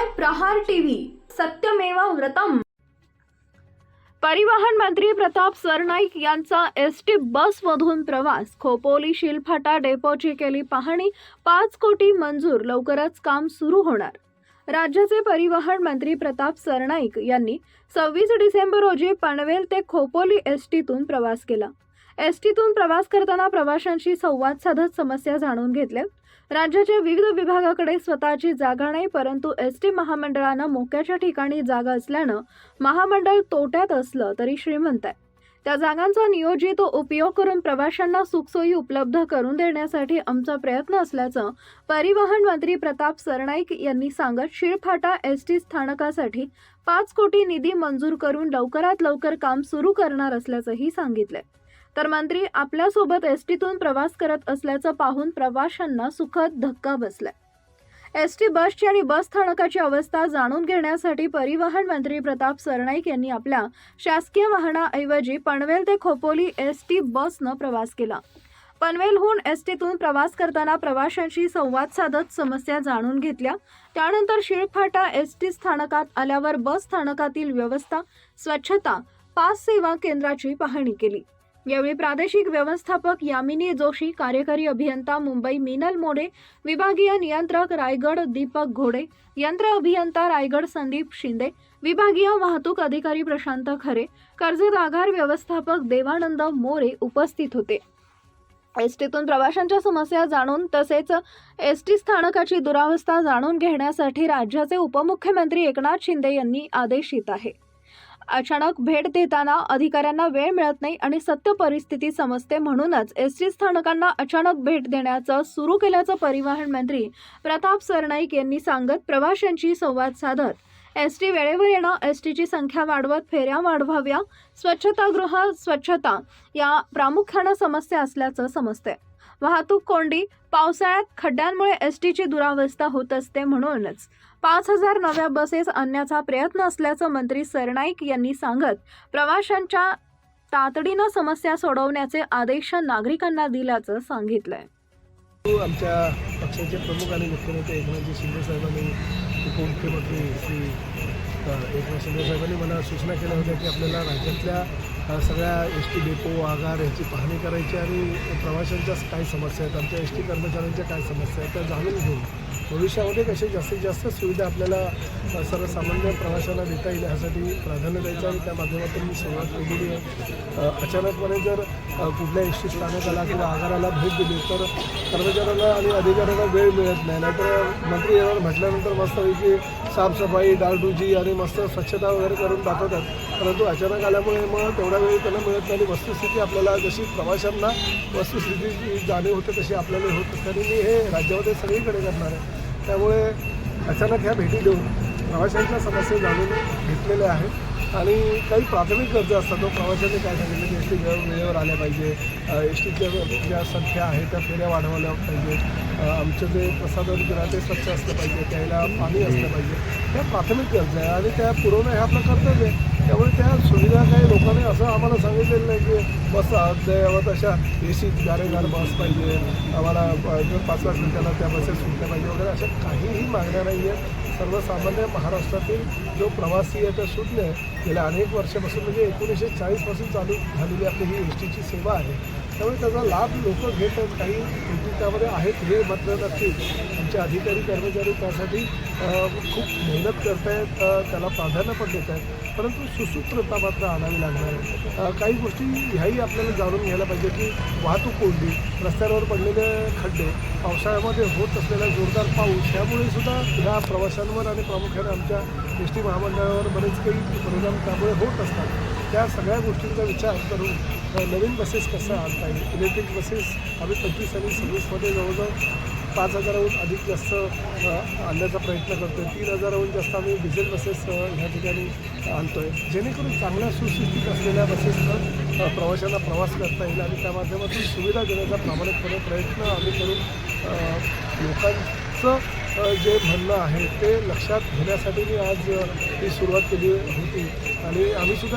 पाहताय प्रहार टीव्ही. सत्यमेव व्रतम. परिवहन मंत्री प्रताप सरनाईक यांचा एस टी बसमधून प्रवास. खोपोली शिलफाटा डेपोची केली पाहणी. पाच कोटी मंजूर. लवकरच काम सुरू होणार. राज्याचे परिवहन मंत्री प्रताप सरनाईक यांनी सव्वीस डिसेंबर रोजी पनवेल ते खोपोली एस टीतून प्रवास केला. एस टीतून प्रवास करताना प्रवाशांशी संवाद साधत समस्या जाणून घेतल्या. राज्याच्या विविध विभागाकडे स्वतःची जागा नाही परंतु एस टी महामंडळानं मोक्याच्या ठिकाणी जागा असल्यानं महामंडळ तोट्यात असलं तरी श्रीमंत आहे. त्या जागांचा नियोजित उपयोग करून प्रवाशांना सुखसोयी उपलब्ध करून देण्यासाठी आमचा प्रयत्न असल्याचं परिवहन मंत्री प्रताप सरनाईक यांनी सांगत शिळफाटा एस टी स्थानकासाठी पाच कोटी निधी मंजूर करून लवकरात लवकर काम सुरू करणार असल्याचंही सांगितलंय. तर मंत्री आपल्यासोबत एस टीतून प्रवास करत असल्याचं पाहून प्रवाशांना सुखद धक्का बसलाय. एस टी बसची आणि बस स्थानकाची अवस्था जाणून घेण्यासाठी परिवहन मंत्री प्रताप सरनाईक यांनी आपल्या शासकीय वाहनाऐवजी पनवेल ते खोपोली एस टी बसनं प्रवास केला. पनवेलहून एस टीतून प्रवास करताना प्रवाशांशी संवाद साधत समस्या जाणून घेतल्या. त्यानंतर शिळफाटा एस टी स्थानकात आल्यावर बस स्थानकातील व्यवस्था स्वच्छता पास सेवा केंद्राची पाहणी केली. यावेळी प्रादेशिक व्यवस्थापक यामिनी जोशी कार्यकारी अभियंता मुंबई मिनल मोडे विभागीय नियंत्रक रायगड दीपक घोडे यंत्र अभियंता रायगड संदीप शिंदे विभागीय वाहतूक अधिकारी प्रशांत खरे कर्जत आगार व्यवस्थापक देवानंद मोरे उपस्थित होते. एस टीतून प्रवाशांच्या समस्या जाणून तसेच एस टी स्थानकाची दुरावस्था जाणून घेण्यासाठी राज्याचे उपमुख्यमंत्री एकनाथ शिंदे यांनी आदेशित आहे. अचानक भेट देताना अधिकाऱ्यांना वेळ मिळत नाही आणि सत्य परिस्थिती समजते म्हणूनच एस टी स्थानकांना अचानक भेट देण्याचं सुरू केल्याचं परिवहन मंत्री प्रताप सरनाईक यांनी सांगत प्रवाशांशी संवाद साधत. एस टी वेळेवर येणं एस टीची संख्या वाढवत फेऱ्या वाढवाव्या स्वच्छतागृह स्वच्छता या प्रामुख्यानं समस्या असल्याचं समजतंय. वाहतूक कोंडी पावसाळ्यात खड्ड्यांमुळे एस टीची दुरावस्था होत असते म्हणूनच. पाच हजार नव्या बसेस आणण्याचा प्रयत्न असल्याचं मंत्री सरनाईक यांनी सांगत प्रवाशांच्या तातडीनं समस्या सोडवण्याचे आदेश नागरिकांना दिल्याचं सांगितलंय. आमच्या पक्षाचे प्रमुख आणि मुख्यमंत्री एकनाथजी शिंदे साहेबांनी उपमुख्यमंत्री श्री एकनाथ शिंदे साहेबांनी मला सूचना केल्या होत्या की आपल्याला राज्यातल्या सगळ्या एस टी डेपो आगार याची पाहणी करायची आणि प्रवाशांच्या काय समस्या आहेत आमच्या एस टी कर्मचाऱ्यांच्या काय समस्या आहेत त्या जाणून घेऊन भविष्यामध्ये कशी जास्तीत जास्त सुविधा आपल्याला सर्वसामान्य प्रवाशांना देता येईल यासाठी प्राधान्य द्यायचं आणि त्या माध्यमातून मी सुरुवात केलेली आहे. अचानकपणे जर कुठल्या एस टी स्थानकाला किंवा आगाराला भेट दिली तर कर्मचाऱ्यांना आणि अधिकाऱ्यांना वेळ मिळत नाही. नाहीतर मंत्री येणार म्हटल्यानंतर मस्तपैकी साफसफाई डागडुजी आणि मस्त स्वच्छता वगैरे करून दाखवतात. परंतु अचानक आल्यामुळे मग तेवढ्या वेळी त्यांना मिळत नाही वस्तुस्थिती आपल्याला जशी प्रवाशांना वस्तुस्थितीची जाणीव होते तशी आपल्याला होत असते आणि मी हे राज्यामध्ये सगळीकडे करणार आहे. त्यामुळे अचानक ह्या भेटी देऊन प्रवाशांच्या समस्या जाणून घेतलेल्या आहेत. आणि काही प्राथमिक गरजा असतात. तो प्रवाशांनी काय सांगितलं? की एस टी वेळेवर आल्या पाहिजे. एस टीच्या ज्या संख्या आहेत त्या फेऱ्या वाढवल्या पाहिजे. आमचं जे प्रसाधन गृह ते स्वच्छ असलं पाहिजे. त्याला पाणी असलं पाहिजे. त्या प्राथमिक गरजा आहे. आणि त्या पुरवणं हे आपलं कर्तव्य आहे. त्यामुळे त्या सुविधा काही लोकांनी असं आम्हाला सांगितलेलं नाही की बस अद्ययावत तशा ए सी गारेगार बस पाहिजे. आम्हाला पाच लाख मिनिटाला त्या बसेस सुटल्या पाहिजे वगैरे अशा काहीही मागण्या नाही आहेत सर्वसामान्य महाराष्ट्रातील जो प्रवासी आहे त्या शून्य गेल्या अनेक वर्षापासून म्हणजे एकोणीसशे चाळीसपासून चालू झालेली आपली ही एस टीची सेवा आहे. त्यामुळे त्याचा लाभ लोक घेत आहेत. काही त्रुटी त्यामध्ये आहेत हे मात्र नक्की आमचे अधिकारी कर्मचारी त्यासाठी खूप मेहनत करत आहेत त्याला प्राधान्य पण देत आहेत परंतु सुसूत्रता मात्र आणावी लागणार. आहे काही गोष्टी ह्याही आपल्याला जाणून घ्यायला पाहिजे की वाहतूक कोंडी रस्त्यांवर पडलेले खड्डे पावसाळ्यामध्ये होत असलेला जोरदार पाऊस त्यामुळे सुद्धा ह्या प्रवाशांवर आणि प्रामुख्याने आमच्या एस टी महामंडळावर बरेच काही परिणाम त्यामुळे होत असतात. त्या सगळ्या गोष्टींचा विचार करून नवीन बसेस कसं आणता येईल? इलेक्ट्रिक बसेस आम्ही पंचवीस आणि सव्वीसमध्ये जवळजवळ पाच हजाराहून अधिक जास्त आणण्याचा प्रयत्न करतो आहे तीन हजाराहून जास्त आम्ही डिझेल बसेस ह्या ठिकाणी आणतो आहे जेणेकरून चांगल्या सुस्थितीत असलेल्या बसेसनं प्रवाशांना प्रवास करता येईल आणि त्या माध्यमातून सुविधा देण्याचा प्रामाणिकपणे प्रयत्न आम्ही करून लोकांचं जे म्हणणं आहे ते लक्षात घेण्यासाठी मी आज ही सुरुवात केली होती. आणि आम्ही सुद्धा